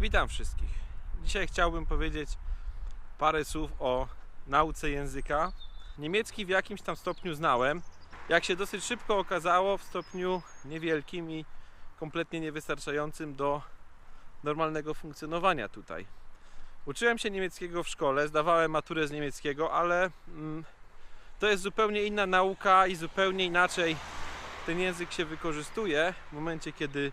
Witam wszystkich. Dzisiaj chciałbym powiedzieć parę słów o nauce języka. Niemiecki w jakimś tam stopniu znałem. Jak się dosyć szybko okazało, w stopniu niewielkim i kompletnie niewystarczającym do normalnego funkcjonowania tutaj. Uczyłem się niemieckiego w szkole, zdawałem maturę z niemieckiego, ale mm, to jest zupełnie inna nauka i zupełnie inaczej ten język się wykorzystuje w momencie, kiedy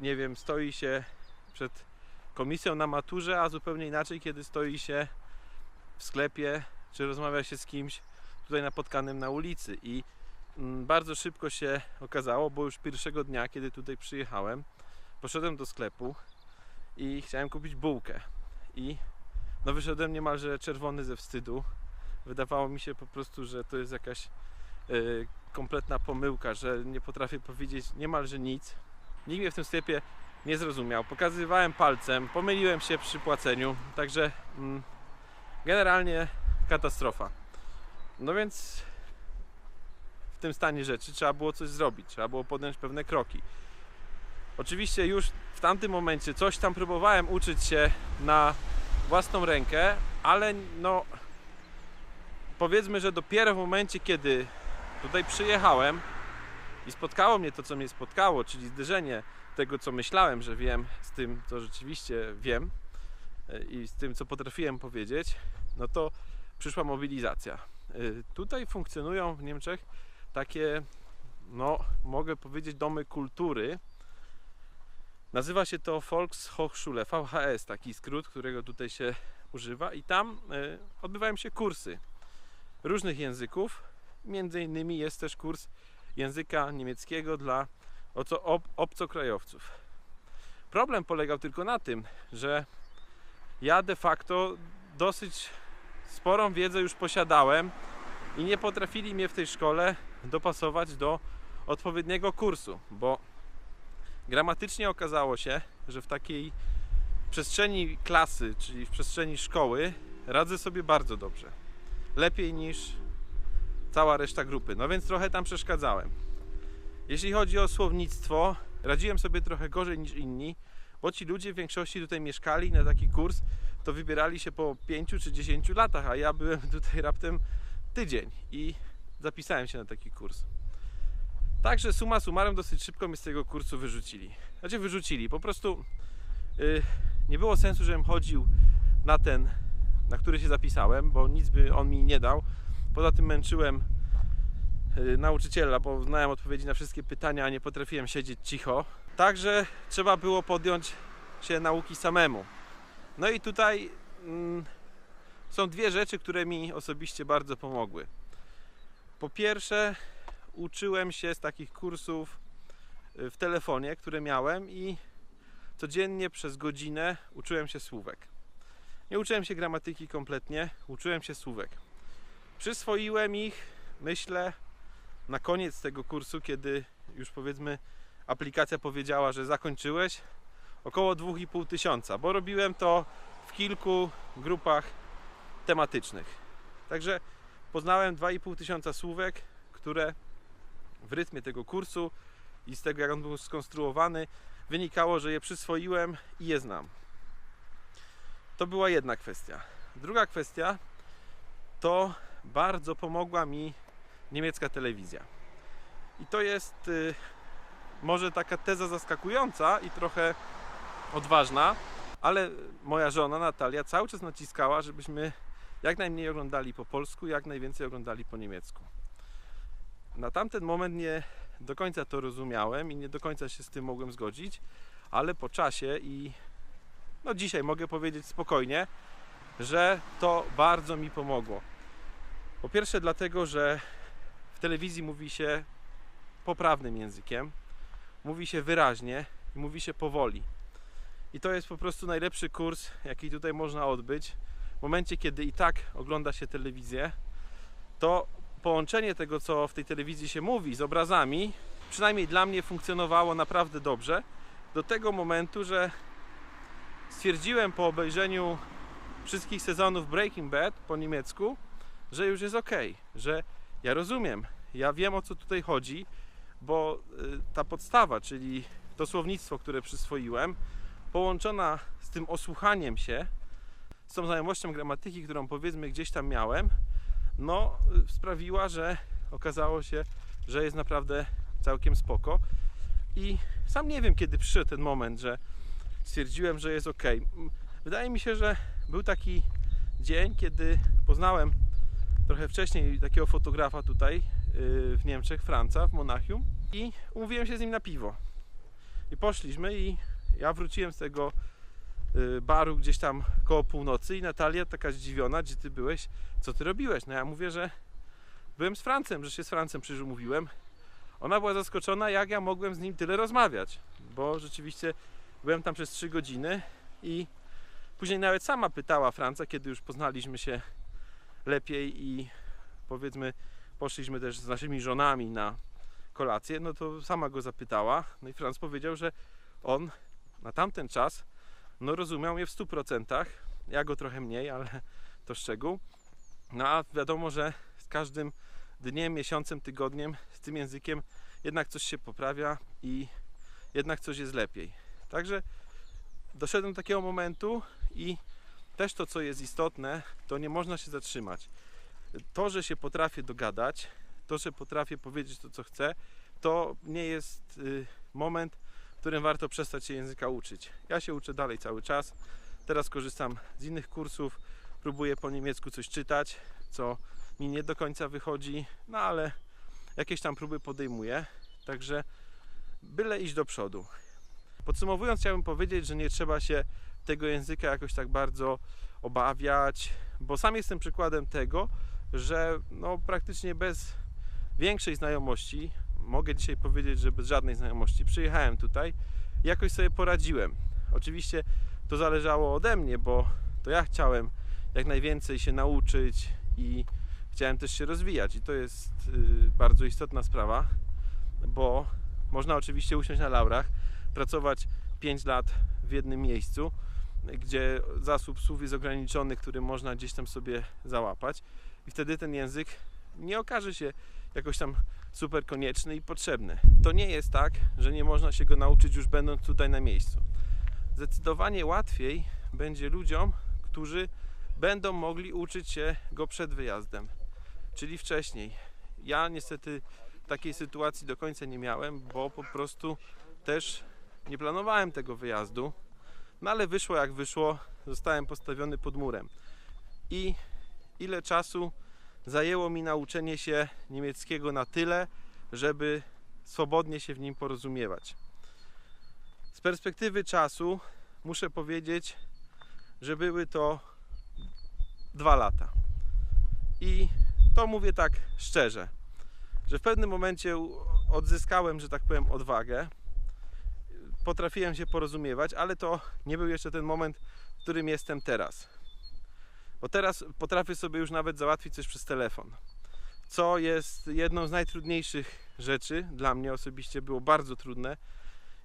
nie wiem, stoi się przed komisją na maturze, a zupełnie inaczej, kiedy stoi się w sklepie, czy rozmawia się z kimś tutaj napotkanym na ulicy. I mm, bardzo szybko się okazało, bo już pierwszego dnia, kiedy tutaj przyjechałem, poszedłem do sklepu i chciałem kupić bułkę. I no wyszedłem niemalże czerwony ze wstydu. Wydawało mi się po prostu, że to jest jakaś y, kompletna pomyłka, że nie potrafię powiedzieć niemalże nic. Nikt mnie w tym sklepie nie zrozumiał. Pokazywałem palcem, pomyliłem się przy płaceniu, także mm, generalnie katastrofa. No więc w tym stanie rzeczy trzeba było coś zrobić, trzeba było podjąć pewne kroki. Oczywiście już w tamtym momencie coś tam próbowałem uczyć się na własną rękę, ale no powiedzmy, że dopiero w momencie, kiedy tutaj przyjechałem i spotkało mnie to, co mnie spotkało, czyli zderzenie tego, co myślałem, że wiem, z tym, co rzeczywiście wiem e, i z tym, co potrafiłem powiedzieć, no to przyszła mobilizacja. E, Tutaj funkcjonują w Niemczech takie, no mogę powiedzieć, domy kultury. Nazywa się to Volkshochschule, VHS, taki skrót, którego tutaj się używa i tam e, odbywają się kursy różnych języków. Między innymi jest też kurs języka niemieckiego dla obcokrajowców. Problem polegał tylko na tym, że ja de facto dosyć sporą wiedzę już posiadałem i nie potrafili mnie w tej szkole dopasować do odpowiedniego kursu, bo gramatycznie okazało się, że w takiej przestrzeni klasy, czyli w przestrzeni szkoły, radzę sobie bardzo dobrze. Lepiej niż cała reszta grupy. No więc trochę tam przeszkadzałem. Jeśli chodzi o słownictwo, radziłem sobie trochę gorzej niż inni, bo ci ludzie w większości tutaj mieszkali na taki kurs, to wybierali się po 5 czy 10 latach, a ja byłem tutaj raptem tydzień i zapisałem się na taki kurs. Także suma summarum dosyć szybko mnie z tego kursu wyrzucili. Znaczy wyrzucili, po prostu y, nie było sensu, żebym chodził na ten, na który się zapisałem, bo nic by on mi nie dał. Poza tym męczyłem y, nauczyciela, bo znałem odpowiedzi na wszystkie pytania, a nie potrafiłem siedzieć cicho. Także trzeba było podjąć się nauki samemu. No i tutaj mm, są dwie rzeczy, które mi osobiście bardzo pomogły. Po pierwsze, uczyłem się z takich kursów y, w telefonie, które miałem i codziennie przez godzinę uczyłem się słówek. Nie uczyłem się gramatyki kompletnie, uczyłem się słówek. Przyswoiłem ich, myślę, na koniec tego kursu, kiedy już powiedzmy aplikacja powiedziała, że zakończyłeś, około 2,5 tysiąca, bo robiłem to w kilku grupach tematycznych. Także poznałem 2,5 tysiąca słówek, które w rytmie tego kursu i z tego, jak on był skonstruowany, wynikało, że je przyswoiłem i je znam. To była jedna kwestia. Druga kwestia to bardzo pomogła mi niemiecka telewizja. I to jest y, może taka teza zaskakująca i trochę odważna, ale moja żona Natalia cały czas naciskała, żebyśmy jak najmniej oglądali po polsku, jak najwięcej oglądali po niemiecku. Na tamten moment nie do końca to rozumiałem i nie do końca się z tym mogłem zgodzić, ale po czasie i no dzisiaj mogę powiedzieć spokojnie, że to bardzo mi pomogło. Po pierwsze dlatego, że w telewizji mówi się poprawnym językiem, mówi się wyraźnie i mówi się powoli. I to jest po prostu najlepszy kurs, jaki tutaj można odbyć. W momencie, kiedy i tak ogląda się telewizję, to połączenie tego, co w tej telewizji się mówi z obrazami, przynajmniej dla mnie funkcjonowało naprawdę dobrze. Do tego momentu, że stwierdziłem po obejrzeniu wszystkich sezonów Breaking Bad po niemiecku, że już jest ok, że ja rozumiem, ja wiem o co tutaj chodzi, bo y, ta podstawa, czyli to słownictwo, które przyswoiłem, połączona z tym osłuchaniem się, z tą znajomością gramatyki, którą powiedzmy gdzieś tam miałem, no y, sprawiła, że okazało się, że jest naprawdę całkiem spoko. I sam nie wiem, kiedy przyszedł ten moment, że stwierdziłem, że jest ok. Wydaje mi się, że był taki dzień, kiedy poznałem trochę wcześniej takiego fotografa tutaj yy, w Niemczech, Franca, w Monachium i umówiłem się z nim na piwo. I poszliśmy i ja wróciłem z tego yy, baru gdzieś tam koło północy i Natalia taka zdziwiona, gdzie ty byłeś, co ty robiłeś? No ja mówię, że byłem z Francem, że się z Francem przecież umówiłem. Ona była zaskoczona, jak ja mogłem z nim tyle rozmawiać, bo rzeczywiście byłem tam przez 3 godziny i później nawet sama pytała Franca, kiedy już poznaliśmy się lepiej i powiedzmy poszliśmy też z naszymi żonami na kolację, no to sama go zapytała. No i Franc powiedział, że on na tamten czas no rozumiał mnie w 100%. Ja go trochę mniej, ale to szczegół. No a wiadomo, że z każdym dniem, miesiącem, tygodniem z tym językiem jednak coś się poprawia i jednak coś jest lepiej. Także doszedłem do takiego momentu i też to, co jest istotne, to nie można się zatrzymać. To, że się potrafię dogadać, to, że potrafię powiedzieć to, co chcę, to nie jest y, moment, w którym warto przestać się języka uczyć. Ja się uczę dalej cały czas. Teraz korzystam z innych kursów, próbuję po niemiecku coś czytać, co mi nie do końca wychodzi, no ale jakieś tam próby podejmuję. Także byle iść do przodu. Podsumowując, chciałbym powiedzieć, że nie trzeba się tego języka jakoś tak bardzo obawiać, bo sam jestem przykładem tego, że no, praktycznie bez większej znajomości, mogę dzisiaj powiedzieć, że bez żadnej znajomości, przyjechałem tutaj jakoś sobie poradziłem. Oczywiście to zależało ode mnie, bo to ja chciałem jak najwięcej się nauczyć i chciałem też się rozwijać i to jest y, bardzo istotna sprawa, bo można oczywiście usiąść na laurach, pracować 5 lat w jednym miejscu, gdzie zasób słów jest ograniczony, który można gdzieś tam sobie załapać i wtedy ten język nie okaże się jakoś tam super konieczny i potrzebny. To nie jest tak, że nie można się go nauczyć już będąc tutaj na miejscu. Zdecydowanie łatwiej będzie ludziom, którzy będą mogli uczyć się go przed wyjazdem, czyli wcześniej. Ja niestety takiej sytuacji do końca nie miałem, bo po prostu też nie planowałem tego wyjazdu. No ale wyszło jak wyszło, zostałem postawiony pod murem. I ile czasu zajęło mi nauczenie się niemieckiego na tyle, żeby swobodnie się w nim porozumiewać. Z perspektywy czasu muszę powiedzieć, że były to dwa lata. I to mówię tak szczerze, że w pewnym momencie odzyskałem, że tak powiem, odwagę. Potrafiłem się porozumiewać, ale to nie był jeszcze ten moment, w którym jestem teraz. Bo teraz potrafię sobie już nawet załatwić coś przez telefon. Co jest jedną z najtrudniejszych rzeczy, dla mnie osobiście było bardzo trudne.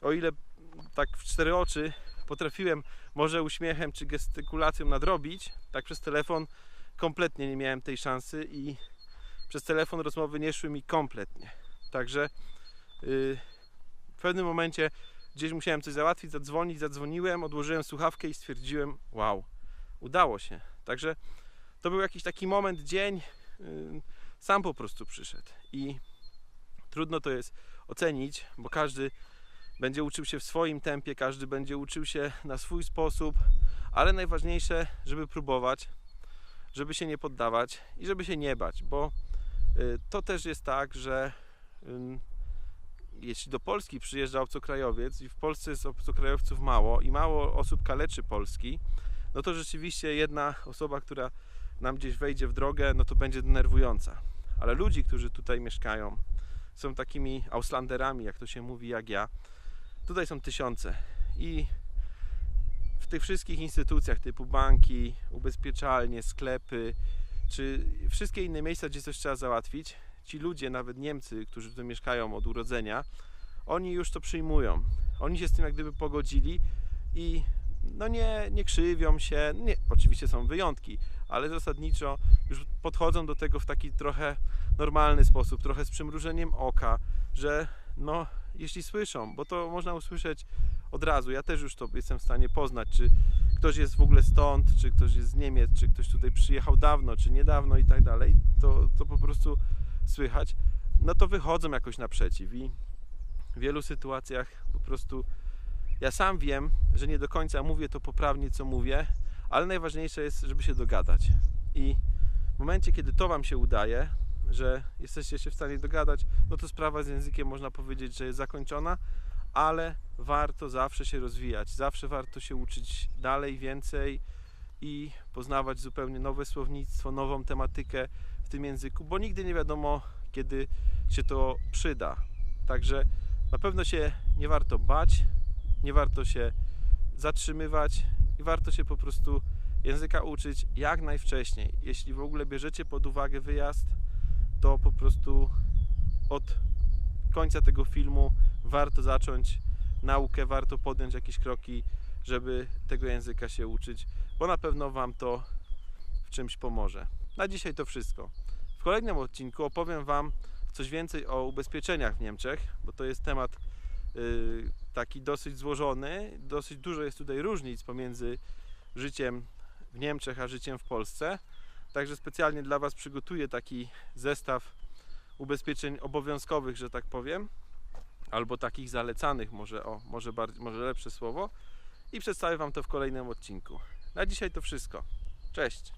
O ile tak w cztery oczy potrafiłem może uśmiechem czy gestykulacją nadrobić, tak przez telefon kompletnie nie miałem tej szansy i przez telefon rozmowy nie szły mi kompletnie. Także yy, w pewnym momencie gdzieś musiałem coś załatwić, zadzwonić, zadzwoniłem, odłożyłem słuchawkę i stwierdziłem, wow, udało się. Także to był jakiś taki moment, dzień, yy, sam po prostu przyszedł i trudno to jest ocenić, bo każdy będzie uczył się w swoim tempie, każdy będzie uczył się na swój sposób, ale najważniejsze, żeby próbować, żeby się nie poddawać i żeby się nie bać, bo y, to też jest tak, że jeśli do Polski przyjeżdża obcokrajowiec i w Polsce jest obcokrajowców mało i mało osób kaleczy Polski, no to rzeczywiście jedna osoba, która nam gdzieś wejdzie w drogę, no to będzie denerwująca. Ale ludzi, którzy tutaj mieszkają, są takimi Auslanderami, jak to się mówi, jak ja, Tutaj są tysiące i w tych wszystkich instytucjach typu banki, ubezpieczalnie, sklepy, czy wszystkie inne miejsca, gdzie coś trzeba załatwić, ci ludzie, nawet Niemcy, którzy tu mieszkają od urodzenia, oni już to przyjmują. Oni się z tym jak gdyby pogodzili i no nie, nie krzywią się. Nie, oczywiście są wyjątki, ale zasadniczo już podchodzą do tego w taki trochę normalny sposób, trochę z przymrużeniem oka, że no jeśli słyszą, bo to można usłyszeć od razu. Ja też już to jestem w stanie poznać, czy ktoś jest w ogóle stąd, czy ktoś jest z Niemiec, czy ktoś tutaj przyjechał dawno, czy niedawno i tak dalej. To, to po prostu słychać. No to wychodzą jakoś naprzeciw i w wielu sytuacjach po prostu ja sam wiem, że nie do końca mówię to poprawnie, co mówię, ale najważniejsze jest, żeby się dogadać. I w momencie, kiedy to Wam się udaje, że jesteście się w stanie dogadać, no to sprawa z językiem można powiedzieć, że jest zakończona, ale warto zawsze się rozwijać, zawsze warto się uczyć dalej, więcej i poznawać zupełnie nowe słownictwo, nową tematykę w tym języku, bo nigdy nie wiadomo, kiedy się to przyda. Także na pewno się nie warto bać, nie warto się zatrzymywać i warto się po prostu języka uczyć jak najwcześniej. Jeśli w ogóle bierzecie pod uwagę wyjazd, to po prostu od końca tego filmu warto zacząć naukę, warto podjąć jakieś kroki, żeby tego języka się uczyć, bo na pewno Wam to w czymś pomoże. Na dzisiaj to wszystko. W kolejnym odcinku opowiem Wam coś więcej o ubezpieczeniach w Niemczech, bo to jest temat y, taki dosyć złożony. Dosyć dużo jest tutaj różnic pomiędzy życiem w Niemczech a życiem w Polsce. Także specjalnie dla Was przygotuję taki zestaw ubezpieczeń obowiązkowych, że tak powiem, albo takich zalecanych, może o, może, bardziej, może lepsze słowo, i przedstawię Wam to w kolejnym odcinku. Na dzisiaj to wszystko. Cześć!